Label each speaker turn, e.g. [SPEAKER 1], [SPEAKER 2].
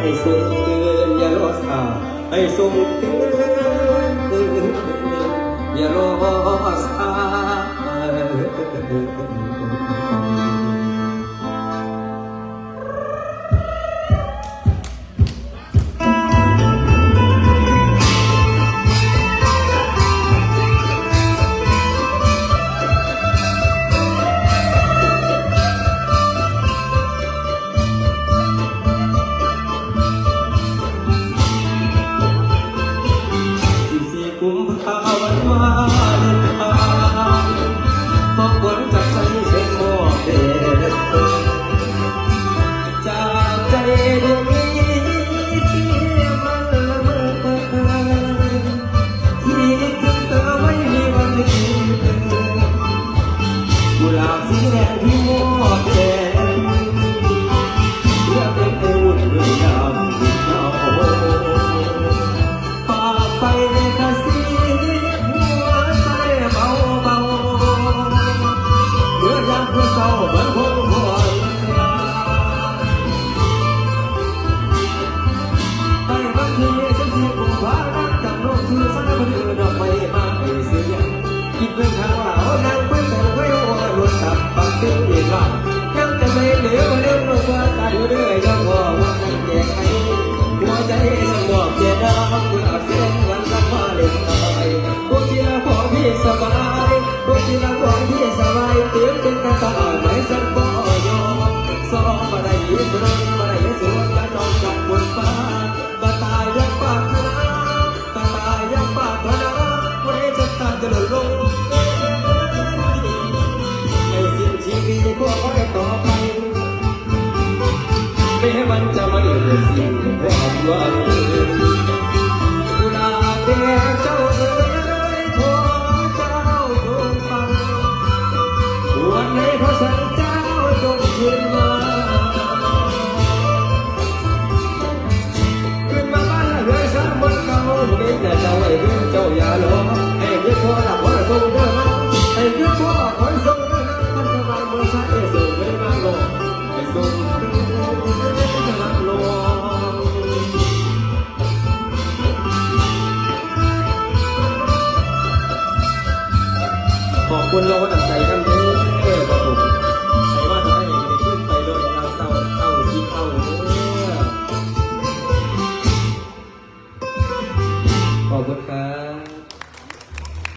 [SPEAKER 1] มันให้สุงเตือนอย่ารอสาให้สุงเตือนอย่ารอสา กคนอื่นไม่มาให้เสียคิดเป็นทางเรานั่งเป็นแต่ไว้ว่าหลุดตับปักติ้งอีกว่ายังจะไม่เหลือเรื่องว่าตายเรื่อยก็พอว่าให้แก้ไขหัวใจสงบเย็นดาวกุหลาเส้นวันละมาเล่นตายพวกที่ละขอพี่สบายพวกที่ละขอพี่สบายเตือนเป็นกระต่ายไม่สักบ่ยอมสองมาได้ยินรัง สิ่งความหวังกุหลาบแดงเจ้า ขอบคุณเราวัดใจท่าน